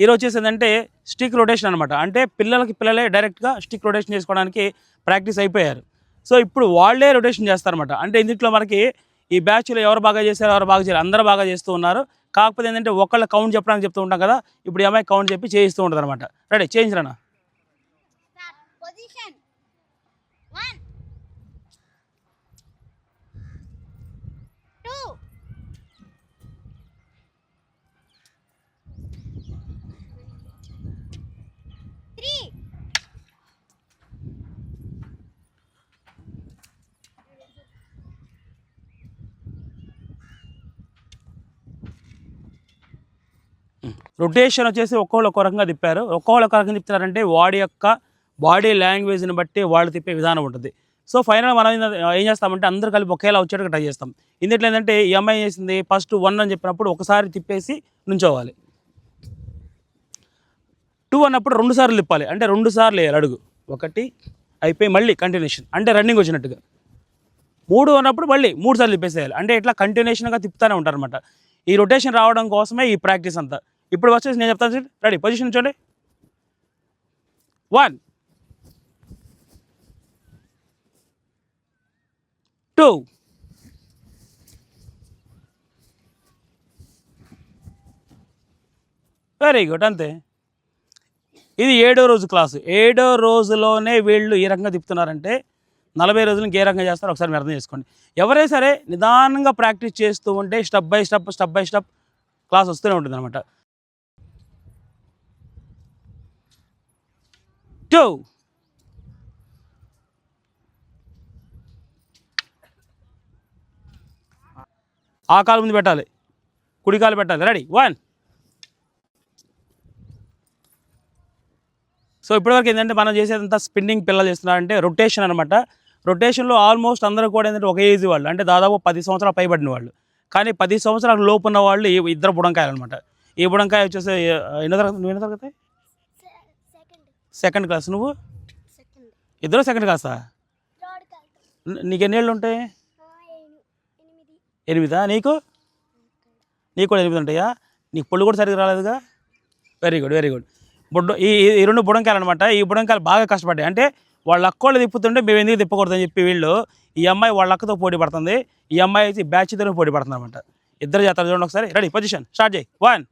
ఈరోజు వచ్చేసిందంటే stick rotation అనమాట అంటే పిల్లలకి పిల్లలే డైరెక్ట్గా స్టిక్ రొటేషన్ చేసుకోవడానికి ప్రాక్టీస్ అయిపోయారు. సో ఇప్పుడు వాళ్ళే రొటేషన్ చేస్తారన్నమాట. అంటే ఇందులో మనకి ఈ బ్యాచ్లో ఎవరు బాగా చేశారు ఎవరు బాగా చేయాలి అందరూ బాగా చేస్తూ ఉన్నారు. కాకపోతే ఏంటంటే ఒకళ్ళ కౌంట్ చెప్పడానికి చెప్తూ ఉంటాం కదా ఇప్పుడు ఈ అమ్మాయి కౌంట్ చెప్పి చేయిస్తూ ఉంటుంది అనమాట రెడీ చేయించరానా రొటేషన్ వచ్చేసి ఒక్కొక్కళ్ళు ఒక్కో రకంగా తిప్పారు. ఒక్కొక్కళ్ళు ఒక్క రకంగా తిప్పుతారంటే వాడి యొక్క బాడీ లాంగ్వేజ్ని బట్టి వాళ్ళు తిప్పే విధానం ఉంటుంది. సో ఫైనల్ మనం ఏం చేస్తామంటే అందరు కలిపి ఒకేలా వచ్చేట్టుగా ట్రై చేస్తాం. ఇందులో ఏంటంటే ఈ అమ్మాయి చేసింది? ఫస్ట్ వన్ అని చెప్పినప్పుడు ఒకసారి తిప్పేసి నుంచోవాలి. టూ అన్నప్పుడు రెండు సార్లు తిప్పాలి. అంటే రెండు సార్లు వేయాలి అడుగు. ఒకటి అయిపోయి మళ్ళీ కంటిన్యూషన్ అంటే రన్నింగ్ వచ్చినట్టుగా. మూడు అన్నప్పుడు మళ్ళీ మూడు సార్లు తిప్పేసేయాలి. అంటే ఇట్లా కంటిన్యూషన్గా తిప్పుతూనే ఉంటారనమాట ఈ రొటేషన్ రావడం కోసమే ఈ ప్రాక్టీస్ అంతా. ఇప్పుడు వచ్చేసి నేను చెప్తాను సార్ రెడీ పొజిషన్ చూడండి. వన్ టూ వెరీ గుడ్ అంతే. ఇది ఏడో రోజు క్లాసు ఏడో రోజులోనే వీళ్ళు ఈ రకంగా తిప్పుతున్నారంటే నలభై రోజులు ఇంకే రకంగా చేస్తారో ఒకసారి మీరు అర్థం చేసుకోండి. ఎవరైనా సరే నిదానంగా ప్రాక్టీస్ చేస్తూ ఉంటే step by step step by step class వస్తూనే ఉంటుంది అనమాట Go. ఆ కాలు ముందు పెట్టాలి. కుడి కాలు పెట్టాలి. రెడీ వన్ సో ఇప్పటివరకు ఏంటంటే మనం చేసేదంతా స్పిన్నింగ్ పిల్లలు చేస్తున్నారంటే రొటేషన్ అనమాట రొటేషన్లో ఆల్మోస్ట్ అందరూ కూడా ఏంటంటే ఒక ఏజ్ వాళ్ళు. అంటే దాదాపు పది సంవత్సరాలు పైబడిన వాళ్ళు. కానీ పది సంవత్సరాల లోపు ఉన్న వాళ్ళు ఇద్దరు బుడంకాయలు అనమాట ఈ బుడంకాయ వచ్చేసి ఎన్నో తరగతి నువ్వు ఎన్నో తరగతి? సెకండ్ క్లాస్ నువ్వు. ఇద్దరు సెకండ్ క్లాసా? ఏళ్ళు ఉంటాయి ఎనిమిది. నీకు? నీకు కూడా ఎనిమిది ఉంటాయా? నీకు పొళ్ళు కూడా సరిగ్గా రాలేదుగా? వెరీ గుడ్ వెరీ గుడ్ బుడ్డ ఈ ఈ- ఈ రెండు బుడంకాయలు అనమాట ఈ బుడంకాయలు బాగా కష్టపడ్డాయి. అంటే వాళ్ళ అక్కోళ్ళు తిప్పుతుంటే మేము ఎందుకు తిప్పకూడదని చెప్పి వీళ్ళు ఈ అమ్మాయి వాళ్ళ అక్కతో పోటీ పడుతుంది. ఈ అమ్మాయి అయితే బ్యాచ్ ఇద్దరు పోటీ పడుతుంది అనమాట ఇద్దరు చేస్తారు చూడండి ఒకసారి. రెడీ పొజిషన్ స్టార్ట్ చేయి. వన్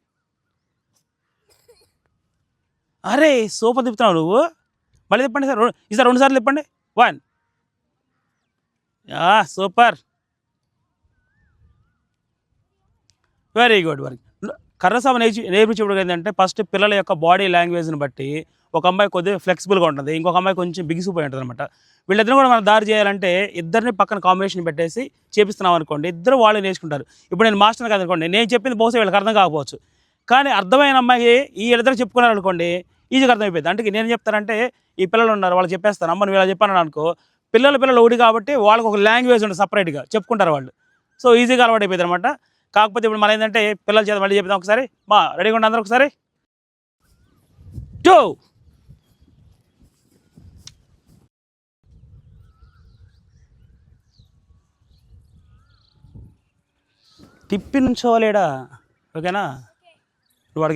అరే సూపర్ తిప్పుతున్నావు నువ్వు? మళ్ళీ తిప్పండి సార్ ఈసారి రెండు సార్లు తిప్పండి. One super. Very good work కర్రసామ నేర్చి నేర్పించేప్పుడు ఏంటంటే ఫస్ట్ పిల్లల యొక్క బాడీ లాంగ్వేజ్ని బట్టి ఒక అమ్మాయి కొద్దిగా ఫ్లెక్సిబుల్గా ఉంటుంది. ఇంకొక అమ్మాయి కొంచెం బిగిసిపోయి ఉంటుంది అనమాట వీళ్ళిద్దరిని కూడా మనం దారి చేయాలంటే ఇద్దరిని పక్కన కాంబినేషన్ పెట్టేసి చేపిస్తున్నాం అనుకోండి ఇద్దరు వాళ్ళు నేర్చుకుంటారు. ఇప్పుడు నేను మాస్టర్ కాదు అనుకోండి నేను చెప్పింది బహుశా వీళ్ళకి అర్థం కాకపోవచ్చు. కానీ అర్థమైన అమ్మాయి ఈ ఇద్దరు చెప్పుకున్నారు అనుకోండి ఈజీగా అర్థమైపోయింది. అంటే నేను చెప్తానంటే ఈ పిల్లలు ఉన్నారు వాళ్ళు చెప్పేస్తాను అమ్మ నువ్వు ఇలా చెప్పాను అనుకో. పిల్లల పిల్లలు ఒకటి కాబట్టి వాళ్ళకి ఒక లాంగ్వేజ్ ఉంటుంది సపరేట్గా చెప్పుకుంటారు వాళ్ళు. సో ఈజీగా అలవాటు అయిపోయింది అనమాట కాకపోతే ఇప్పుడు మన ఏంటంటే పిల్లల చేత మళ్ళీ చెప్తాం ఒకసారి. మా రెడీగా ఉండి అందరూ ఒకసారి. టూ. తిప్పి నుంచోలేడా? ఓకేనా?